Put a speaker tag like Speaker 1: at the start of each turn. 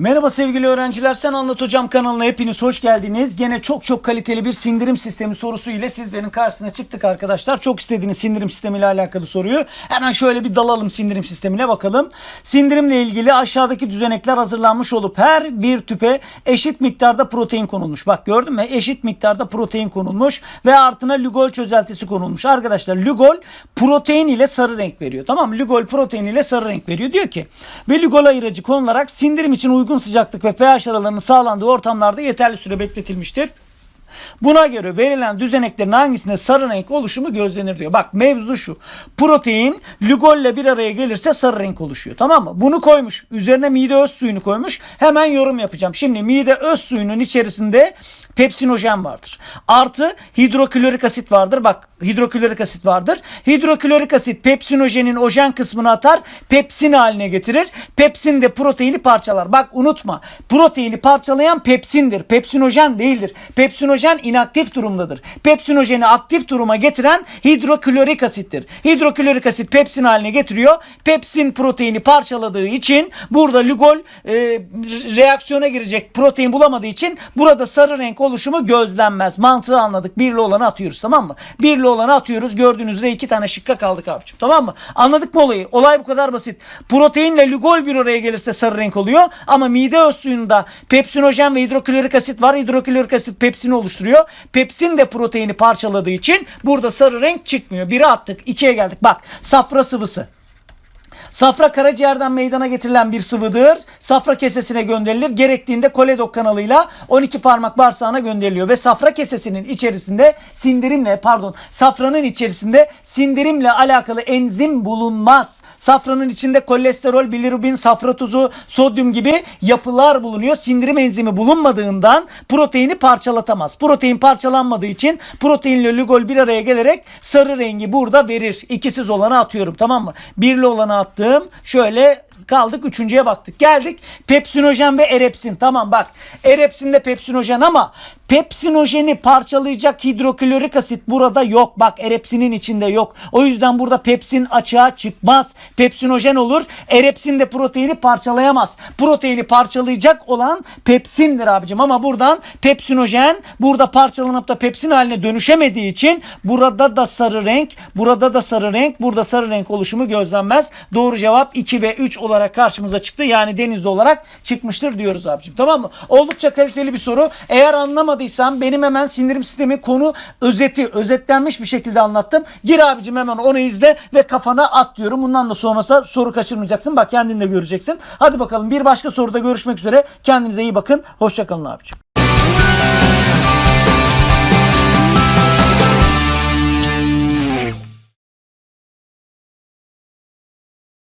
Speaker 1: Merhaba sevgili öğrenciler. Sen Anlat Hocam kanalına hepiniz hoş geldiniz. Gene çok çok kaliteli bir sindirim sistemi sorusu ile sizlerin karşısına çıktık arkadaşlar. Çok istediğiniz sindirim sistemiyle alakalı soruyu. Hemen şöyle bir dalalım sindirim sistemine bakalım. Sindirimle ilgili aşağıdaki düzenekler hazırlanmış olup her bir tüpe eşit miktarda protein konulmuş. Bak gördün mü? Eşit miktarda protein konulmuş ve artına lugol çözeltisi konulmuş. Arkadaşlar lugol protein ile sarı renk veriyor. Tamam mı? Lugol protein ile sarı renk veriyor. Diyor ki ve lugol ayırıcı konularak sindirim için uygun sıcaklık ve pH aralarının sağlandığı ortamlarda yeterli süre bekletilmiştir. Buna göre verilen düzeneklerin hangisinde sarı renk oluşumu gözlenir diyor. Bak mevzu şu. Protein lugolle bir araya gelirse sarı renk oluşuyor. Tamam mı? Bunu koymuş. Üzerine mide öz suyunu koymuş. Hemen yorum yapacağım. Şimdi mide öz suyunun içerisinde pepsinojen vardır. Artı hidroklorik asit vardır. Bak hidroklorik asit vardır. Hidroklorik asit pepsinojenin ojen kısmını atar. Pepsin haline getirir. Pepsin de proteini parçalar. Bak unutma. Proteini parçalayan pepsindir. Pepsinojen değildir. Pepsinojen inaktif durumdadır. Pepsinojeni aktif duruma getiren hidroklorik asittir. Hidroklorik asit pepsin haline getiriyor. Pepsin proteini parçaladığı için burada lugol e, reaksiyona girecek protein bulamadığı için burada sarı renk oluşumu gözlenmez. Mantığı anladık. Birli olanı atıyoruz tamam mı? Birli olanı atıyoruz. Gördüğünüz üzere iki tane şıkka kaldık abicim. Tamam mı? Anladık mı olayı? Olay bu kadar basit. Proteinle lugol bir araya gelirse sarı renk oluyor. Ama mide öz suyunda pepsinojen ve hidroklorik asit var. Hidroklorik asit pepsini oluşturuyor. Pepsin de proteini parçaladığı için burada sarı renk çıkmıyor. Biri attık. ikiye geldik. Bak safra sıvısı. Safra karaciğerden meydana getirilen bir sıvıdır. Safra kesesine gönderilir. Gerektiğinde koledok kanalıyla 12 parmak bağırsağına gönderiliyor. Ve safra kesesinin içerisinde sindirimle pardon safranın içerisinde sindirimle alakalı enzim bulunmaz. Safranın içinde kolesterol, bilirubin, safra tuzu, sodyum gibi yapılar bulunuyor. Sindirim enzimi bulunmadığından proteini parçalatamaz. Protein parçalanmadığı için proteinle lugol bir araya gelerek sarı rengi burada verir. İkisiz olanı atıyorum tamam mı? Birli olanı attım. Şöyle kaldık üçüncüye baktık. Geldik pepsinojen ve erepsin. Tamam bak erepsin de pepsinojen ama pepsinojeni parçalayacak hidroklorik asit burada yok. Bak erepsinin içinde yok. O yüzden burada pepsin açığa çıkmaz. Pepsinojen olur. Erepsin de proteini parçalayamaz. Proteini parçalayacak olan pepsindir abicim. Ama buradan pepsinojen burada parçalanıp da pepsin haline dönüşemediği için burada da sarı renk, burada da sarı renk, burada sarı renk oluşumu gözlenmez. Doğru cevap 2 ve 3 olarak karşımıza çıktı. Yani denizde olarak çıkmıştır diyoruz abicim. Tamam mı? Oldukça kaliteli bir soru. Eğer anlamadıysan benim hemen sindirim sistemi konu özeti, özetlenmiş bir şekilde anlattım. Gir abicim hemen onu izle ve kafana at diyorum. Bundan da sonrası soru kaçırmayacaksın. Bak kendin de göreceksin. Hadi bakalım bir başka soruda görüşmek üzere. Kendinize iyi bakın. Hoşçakalın abicim.